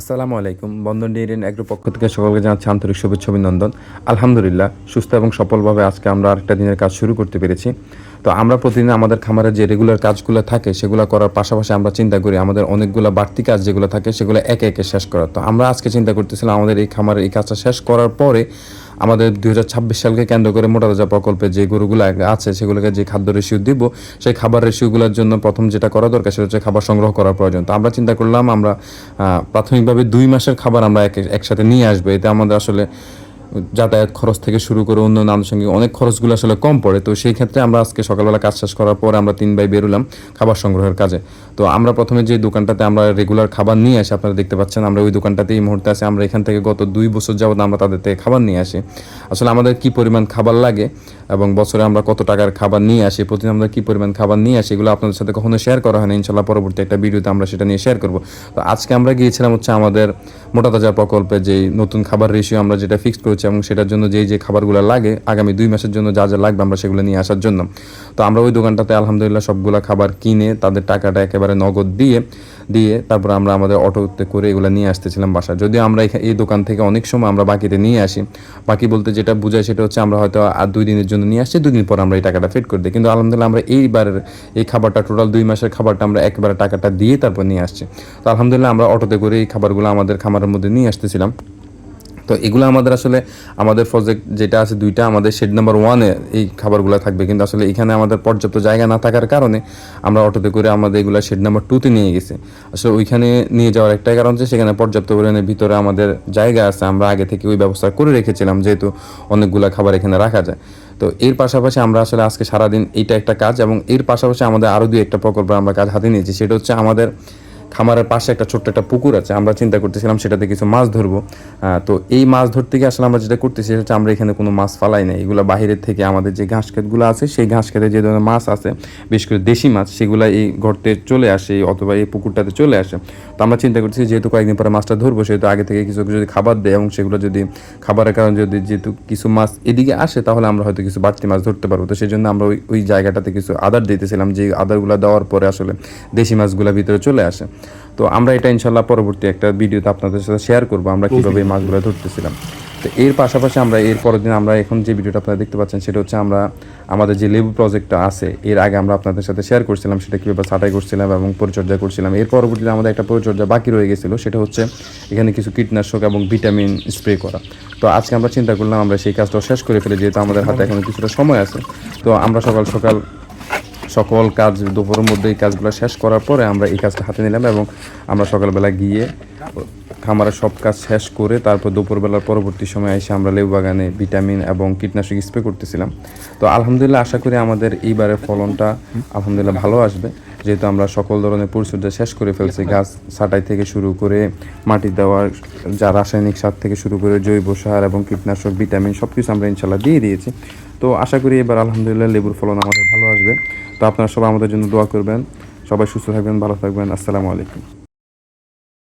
আসসালামু আলাইকুম। বন্ধন DNA agro পক্ষ থেকে সকলকে জানাচ্ছি আন্তরিক শুভেচ্ছা অভিনন্দন। আলহামদুলিল্লাহ, সুস্থ এবং সফলভাবে আজকে আমরা আরেকটা দিনের কাজ শুরু করতে পেরেছি। তো আমরা প্রতিদিন আমাদের খামারে যে রেগুলার কাজগুলো থাকে, সেগুলো করার পাশাপাশি আমরা চিন্তা করি আমাদের অনেকগুলো বাড়তি কাজ যেগুলো থাকে, সেগুলো একে একে শেষ করার। তো আমরা আজকে চিন্তা করতেছিলাম আমাদের এই খামারের এই কাজটা শেষ করার পরে আমাদের দুই হাজার ছাব্বিশ সালকে কেন্দ্র করে মোটা তাজা প্রকল্পে যে গরুগুলো আছে, সেগুলোকে যে খাদ্য রেশিও দিব, সেই খাবার রেশিওগুলোর জন্য প্রথম যেটা করা দরকার সেটা হচ্ছে খাবার সংগ্রহ করার প্রয়োজন। তো আমরা চিন্তা করলাম আমরা প্রাথমিকভাবে দুই মাসের খাবার আমরা এক- একসাথে নিয়ে আসব। এতে আমাদের আসলে যাতায়াত খরচ থেকে শুরু করে অন্যান্য আনুষঙ্গিক অনেক খরচগুলো আসলে কম পড়ে। তো সেই ক্ষেত্রে আমরা আজকে সকালবেলা কাজ শেষ করার পর আমরা তিন ভাই বেরোলাম খাবার সংগ্রহের কাজে। তো আমরা প্রথমে যে দোকানটাতে আমরা রেগুলার খাবার নিয়ে আসি, আপনারা দেখতে পাচ্ছেন আমরা ওই দোকানটাতে এই মুহূর্তে আছি। আমরা এখান থেকে গত দুই বছর যাবত আমরা তাদের থেকে খাবার নিয়ে আসি। আসলে আমাদের কি পরিমাণ খাবার লাগে এবং বছরে আমরা কত টাকার খাবার নিয়ে আসি, প্রতিদিন আমরা কি পরিমাণ খাবার নিয়ে আসি, এগুলো আপনাদের সাথে কখনো শেয়ার করা হয় না। ইনশাল্লাহ পরবর্তী একটা ভিডিওতে আমরা সেটা নিয়ে শেয়ার করব। তো আজকে আমরা গিয়েছিলাম হচ্ছে আমাদের মোটা তাজা প্রকল্পে যে নতুন খাবার রেশিও আমরা যেটা ফিক্সড করেছি এবং সেটার জন্য যেই যে খাবারগুলো লাগে, আগামী দুই মাসের জন্য যা যা লাগবে আমরা সেগুলো নিয়ে আসার জন্য। তো আমরা ওই দোকানটাতে আলহামদুলিল্লাহ সবগুলো খাবার কিনে তাদের টাকাটা একেবারে নগদ দিয়ে দিয়ে তারপর আমরা আমাদের অটোতে করে এগুলো নিয়ে আসতেছিলাম বাসা যদিও আমরা এই দোকান থেকে অনেক সময় আমরা বাকিতে নিয়ে আসি। বাকি বলতে যেটা বোঝায় সেটা হচ্ছে আমরা হয়তো আর দুই দিনের জন্য নিয়ে আসছি দুই দিন পর আমরা এই টাকাটা ফিট করে দিই। কিন্তু আলহামদুলিল্লাহ আমরা এইবারের এই খাবারটা টোটাল দুই মাসের খাবারটা আমরা একেবারে টাকাটা দিয়ে তারপর নিয়ে আসছি। তো আলহামদুলিল্লাহ আমরা অটোতে করে এই খাবারগুলো আমাদের খামারের মধ্যে নিয়ে আসতেছিলাম। তো এগুলো আমাদের আসলে, আমাদের প্রজেক্ট যেটা আছে দুইটা, আমাদের শেড নাম্বার ওয়ানে এই খাবারগুলো থাকবে। কিন্তু আসলে এখানে আমাদের পর্যাপ্ত জায়গা না থাকার কারণে আমরা অটোতে করে আমাদের এগুলো শেড নাম্বার টুতে নিয়ে গেছি। আসলে ওইখানে নিয়ে যাওয়ার একটাই কারণ হচ্ছে সেখানে পর্যাপ্ত পরিমাণে ভিতরে আমাদের জায়গা আছে। আমরা আগে থেকে ওই ব্যবস্থা করে রেখেছিলাম, যেহেতু অনেকগুলো খাবার এখানে রাখা যায়। তো এর পাশাপাশি আমরা আসলে আজকে সারাদিন এইটা একটা কাজ এবং এর পাশাপাশি আমাদের আরও দুই একটা প্রকল্প আমরা কাজ হাতে নিয়েছি। সেটা হচ্ছে আমাদের খামারের পাশে একটা ছোট্ট একটা পুকুর আছে, আমরা চিন্তা করতেছিলাম সেটাতে কিছু মাছ ধরবো। তো এই মাছ ধরতে গিয়ে আসলে আমরা যেটা করতেছি সেটা আমরা এখানে কোনো মাছ ফালাই না এগুলো বাইরের থেকে আমাদের যে ঘাস ক্ষেতগুলো আছে, সেই ঘাস খেতে যে ধরনের মাছ আছে, বিশেষ করে দেশি মাছ, সেগুলো এই গর্তে চলে আসে অথবা এই পুকুরটাতে চলে আসে। তো আমরা চিন্তা করতেছি যেহেতু কয়েকদিন পরে মাছটা ধরবো, সেহেতু আগে থেকে কিছু যদি খাবার দেয় এবং সেগুলো যদি খাবারের কারণে যদি যেহেতু কিছু মাছ এদিকে আসে, তাহলে আমরা হয়তো কিছু বাড়তি মাছ ধরতে পারব। তো সেই জন্য আমরা ওই ওই জায়গাটাতে কিছু আদার দিতেছিলাম যে আদারগুলো দেওয়ার পরে আসলে দেশি মাছগুলো ভিতরে চলে আসে। তো আমরা এটা ইনশাল্লাহ পরবর্তী একটা ভিডিওতে আপনাদের সাথে শেয়ার করব আমরা কীভাবে এই মাছগুলো ধরতেছিলাম। তো এর পাশাপাশি আমরা এর পরের দিন আমরা এখন যে ভিডিওটা আপনারা দেখতে পাচ্ছেন সেটা হচ্ছে আমরা আমাদের যে লেবু প্রজেক্টটা আছে এর আগে আমরা আপনাদের সাথে শেয়ার করছিলাম সেটা কীভাবে ছাঁটাই করছিলাম এবং পরিচর্যা করছিলাম। এর পরবর্তীতে আমাদের একটা পরিচর্যা বাকি রয়ে গেছিল সেটা হচ্ছে এখানে কিছু কীটনাশক এবং ভিটামিন স্প্রে করা। তো আজকে আমরা চিন্তা করলাম আমরা সেই কাজটাও শেষ করে ফেলে যেহেতু আমাদের হাতে এখন কিছুটা সময় আছে। তো আমরা সকাল সকাল সকল কাজ দুপুরের মধ্যে এই কাজগুলো শেষ করার পরে আমরা এই কাজটা হাতে নিলাম এবং আমরা সকালবেলা গিয়ে খামারের সব কাজ শেষ করে তারপর দুপুরবেলার পরবর্তী সময় এসে আমরা লেবু বাগানে ভিটামিন এবং কীটনাশক স্প্রে করতেছিলাম। তো আলহামদুলিল্লাহ আশা করি আমাদের এইবারের ফলনটা আলহামদুলিল্লাহ ভালো আসবে। যেহেতু আমরা সকল ধরনের পরিচর্যা শেষ করে ফেলছি গাছ ছাঁটাই থেকে শুরু করে মাটি দেওয়ার যা রাসায়নিক সার থেকে শুরু করে জৈব সার এবং কীটনাশক ভিটামিন সব কিছু আমরা ইনশাল্লাহ দিয়ে দিয়েছি। তো আশা করি এবার আলহামদুলিল্লাহ লেবুর ফলন আমাদের ভালো আসবে। তো আপনারা সবাই আমাদের জন্য দোয়া করবেন। সবাই সুস্থ থাকবেন ভালো থাকবেন। আসসালামু আলাইকুম।